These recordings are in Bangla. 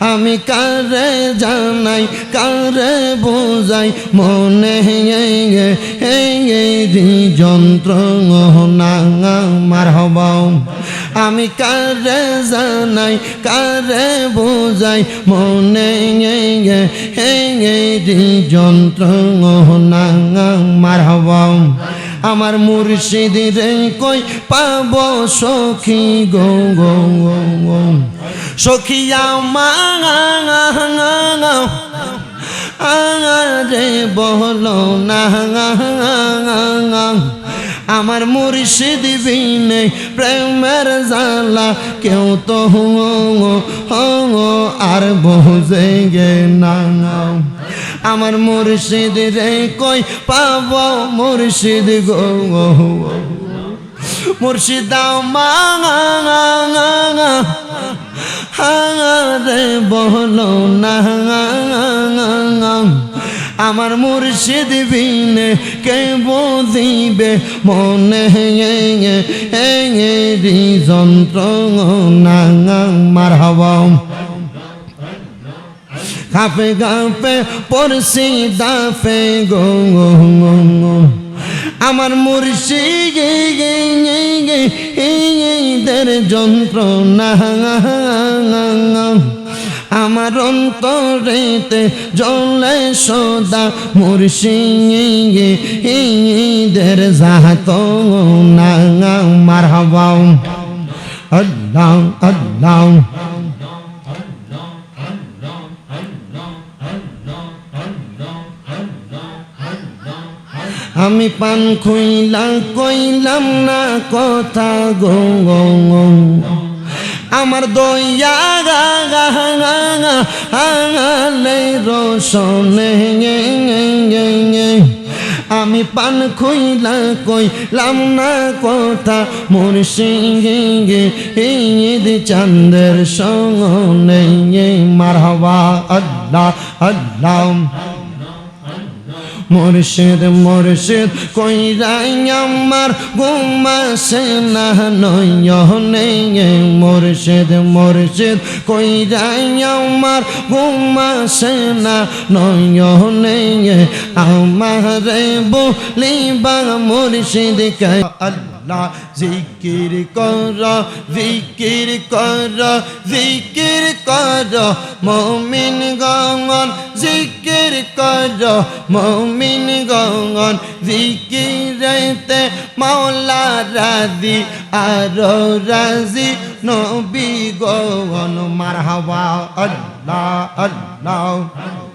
আমি কারে জানাই, কারে বোঝাই, মনে যন্ত্র না মার হব আমি কারে জানাই, কারে বোঝাই, মনে এই যন্ত্র না মার হব আমার মুর্শিদ রে কই পাব সখী গো গো গো মা আরে বলো না আমার মুর্শিদ বিনে প্রেমের জালা কেউ তো হো আর বোঝে গে না। আমার মুর্শিদ রে কই পাব মুর্শিদ গো মুর্শিদ রে বলো না আমার মুর্শিদ বিনে কে বুঝিবে মনে যন্ত্র না মার হওয়া কাপে গাপে পড়ছি দাফে, গো আমার মুর্শিদের যন্ত্রণা আমার অন্তরেতে জলে সদা মুর্শিদের জাহাত না মার হবাও আল্লাহ আল্লাহ। আমি পান খুইলা, কইলাম না কথা গো। আমার দইয়া গা গা গা গা আঙালে রসনে আমি পান খুইলা, কইলাম না কথা মোর সিংহে ঈদ চান্দের সঙ্গে মার হওয়া আল্লাহ আল্লাহ। মুর্শিদ মুর্শিদ, কইরাই আমার ঘুমাসে না, নয়নে মুর্শিদ মুর্শিদ, কইরাই আমার ঘুমাসে না, নয়নে আমার বলিবা মুর্শিদ কে আল্লাহ জিকির কর জিকির কর জিকির কর, মমিন গঙ্গন জিকির কর, মমিন গঙ্গন জিকিরেতে মাওলা রাজি, আর রাজি নবী গগন। মারহাবা, আল্লাহ আল্লাহ।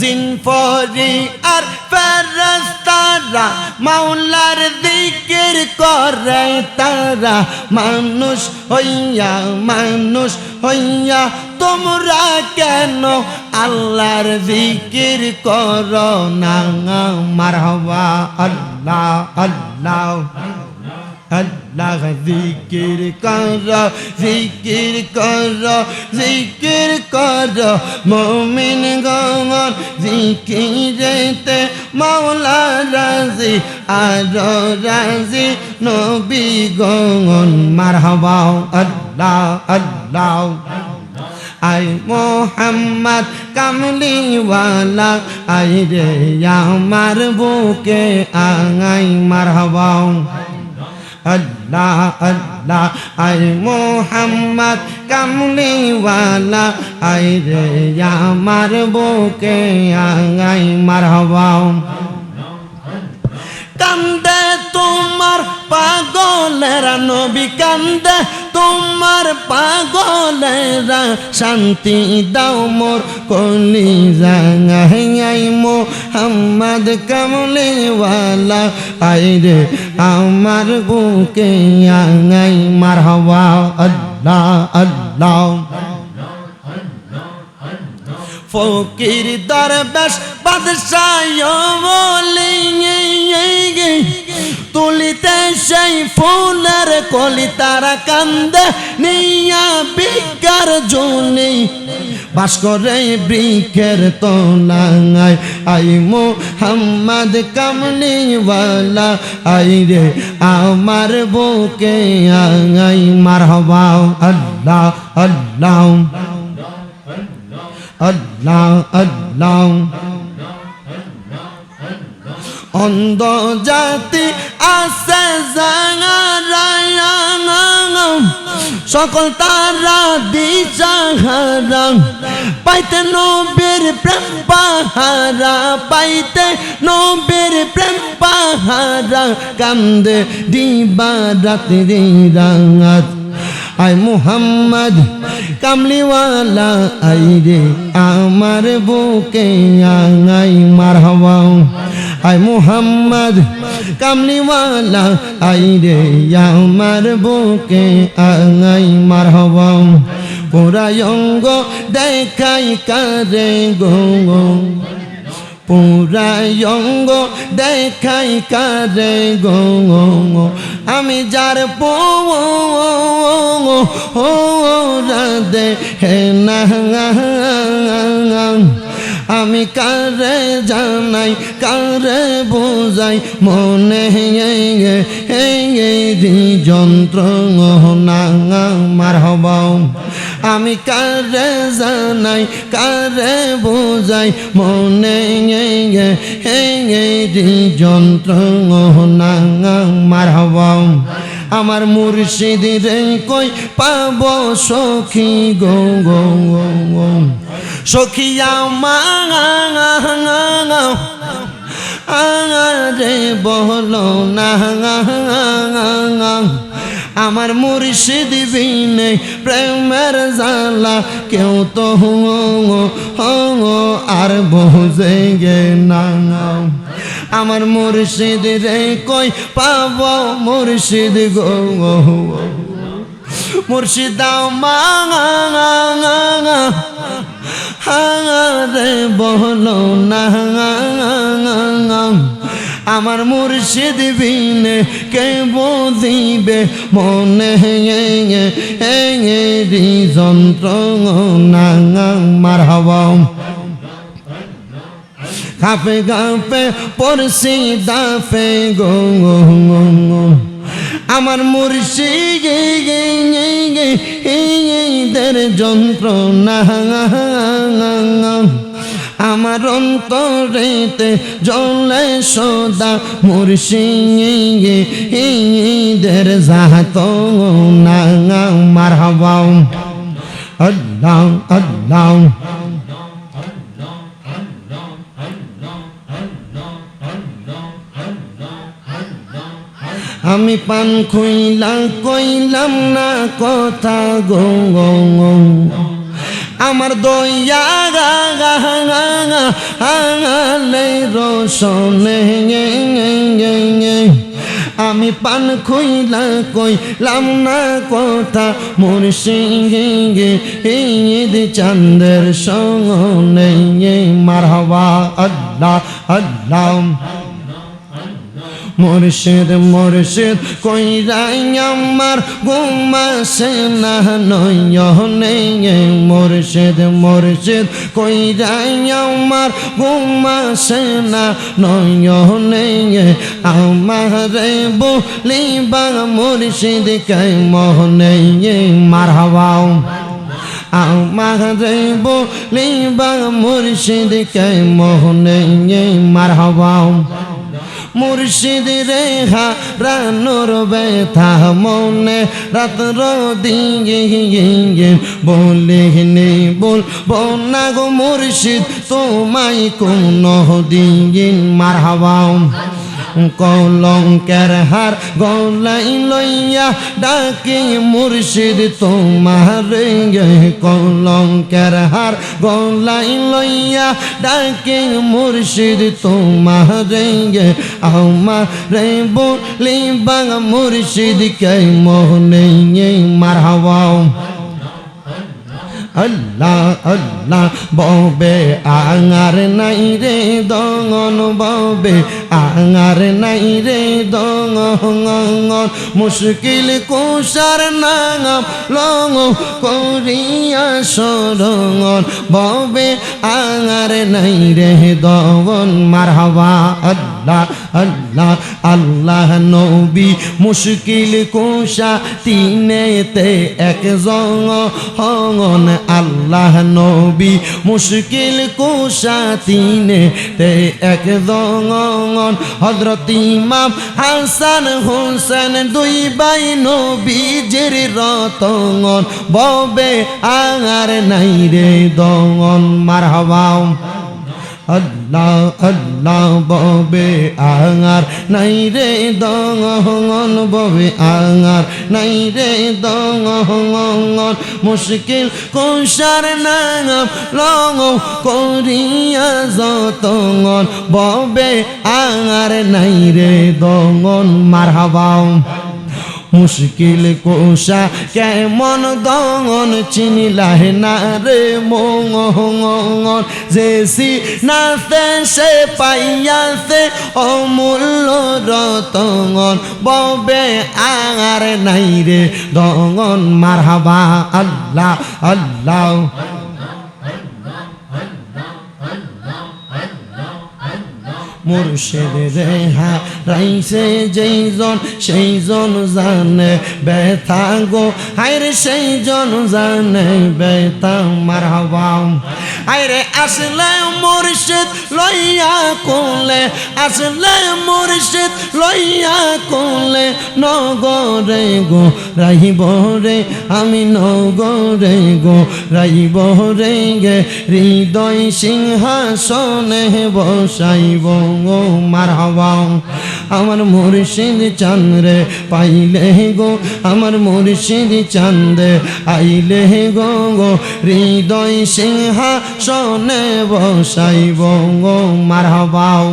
জিনফরি আর ফেরস্তারা মাওলার দিকের করে তারা মানুষ হইয়া মানুষ হইয়া, তোমরা কেন আল্লাহর দিকির কর না? মারহবা আল্লাহ আল্লাহ। আল্লাহ জিকির কর জিকির কর জিকির কর। মমিন গঙ্গন জিকিরেতে মাওলা রাজি, আর রাজি নবী গঙ্গন মারহাবাও আল্লাহ আল্লাহ। আই মোহাম্মদ কামলিওয়ালা, আই রে আমার বুকে আঙাই মারহাবাও আল্লাহ আল্লাহ আই মোহাম্মদ কামলিওয়ালা আই রে, আমার বুকে আই মারহাবাও কান্দে তোমার পাগলেরা, নবী কান্দে তোমার পাগলেরা শান্তি দাও মোর কলি জাঙাই মোহাম্মদ কামলিওয়ালা, আই রে আমার বুকে আঙাই মার হওয়া। আল্লাহ আল্লাহ, ফকির দরবেশ, বাদশাহ তুলিতে সেই ফুলের কলি তারা কান্দে ভাস্করে বৃক্ষের তোলাঙায় আই মোহাম্মদ কামলিওয়ালা আই রে আমার বুকে আঙাই মারহবা আল্লাহ আল্লাহ আল্লাহ আল্লাহ অন্ধ জাতি আছে জাঙারায়া সকল তারা দিশাহারা, পাইতে নবীর প্রেম পাহারা, পাইতে নবীর প্রেম পাহারা, কান্দে দিবা রাত্রি রাঙাত আই মুহাম্মদ, কামলিওয়ালা আই রে আমার বুকে আঙাই, মারহাবা। আই মুহাম্মদ, কামলিওয়ালা আই রে আমার বুকে আঙাই, মারহাবা। পুরায়ঙ্গ দেখাই কারে গো। পুরায়ঙ্গ, দেখাই কারে গো আমি যার পো দে হে না আমি কারে জানাই, কারে বোঝাই, মনে যন্ত্র না মার হবাও আমি কারে জানাই, কারে বোঝাই, মনে যন্ত্র মার আমার মুর্শিদ রে কই পাব সখী গো গো গো গো। সখিয়া মা রে বহল না আমার মুর্শিদ বিনে প্রেমের জালা কেউ তো আর বোঝে গে না আমার মুর্শিদ রে কই পাব মুর্শিদ গো মুর্শিদ মা রে বহল না আমার মুর্শিদ বিনে কে বদিবে মনে যন্ত্র মার হওয়া কাপে কাপে পড়ছি দাফে গো আমার মুর্শিদের যন্ত্রণা আমার অন্তরেতে জলে সদা মুর্শিদের জাহাত না মার হবাও আমি পান খুইলা কইলাম না কথা গো গো। আমার গে গে গে। আমি পান খুইলা কইলাম না কথা মোর সিংহে গে, ঈদ চন্দ্র সঙ্গে মারহাবা, আল্লাহ আল্লাহ মুর্শিদ মুর্শিদ, কইরাই আমার ঘুমাসে না, নয়নে মুর্শিদ মুর্শিদ, কইরাই আমার ঘুমাসে না, নয়নে আমার বলিবা মুর্শিদ কে মোহনে মারহাবাও আমার বলিবা মুর্শিদ কে মোহনে মারহাবাও মুর্শিদ রে হারানোর ব্যথা মনে রাত রিঙ্গে বলে নে বল বনা গো মুর্শিদ, তোমায় কোন দিন মার হাওয়াও কলঙ্কের হার গলাই লইয়া ডাকি মুর্শিদ, তোমার কলঙ্কের হার গলাই লইয়া ডাকি মুর্শিদ, তোমার আমার বলি বাঙা মুর্শিদ কে মোহনে মার হাওয়াও আল্লাহ আল্লাহ, ববে আঙার নাই রে দঙন ববে আঙার নাই রে দঙ্গন। মুশকিল কুষার নাঙাম লঙ করিয়া সরঙ্গন। ববে আঙার নাই রে দগন মারহাবা, আল্লাহ আল্লাহ আল্লাহ নবী। মুশকিল কুষা তিনেতে এক জঙ্গ হঙ্গন আল্লাহ নবী মুশকিল কুষা তিনেতে এক দঙ্গন। হজরত ইমাম হাসান হোসেন দুই বাই নবীজির রতঙ্গন। ববে আঙার নাই রে দঙ্গন। মারহাবাও আল্লাহ আল্লাহ ববে আঙার। নাই রে দঙ্গন ববে আঙার। নাই রে দঙ্গন মুশকিল কুষার নাঙাম লঙ্গ করিয়া যতঙ্গন ববে আঙার। নাই রে দঙ্গন মারহাবাও মুশকিল কোষা কেমন দঙন চিনিলাহে না রে মঙ্গন জেসি নাতে সে পাইয়াছে অমূল্য রতঙ্গন ববে আর নাই রে দঙন মারহাবা আল্লাহ আল্লাহ মুর্শিদ রেহা রাইছে যেইজন সেইজন জানে ব্যথা গো। হাইরে সেইজন জানে ব্যথা মারহাবাম আইরে আসলে মুর্শিদ লইয়া কোলে, আসলে মুর্শিদ লইয়া কোলে, নগরে গো রাইব রে, আমি নগরে গো রাইব রে গে। হৃদয় সিংহাসনে বসাইব গো মার আমার মুর্শিদ চান্দ্রে পাইলে গো, আমার মুর্শিদ চান্দে আইলে গো গো, হৃদয় সিংহাসনে বসাইব, গো হবাও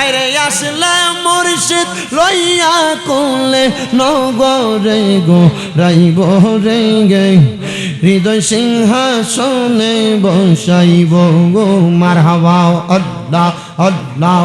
আরে আসলে মুর্শিদ লইয়া কোলে নগরে গো, রাইব রে গে হৃদয় সিংহাসনে বসাইব, গো মার হবাও আল্লাহ আল্লাহ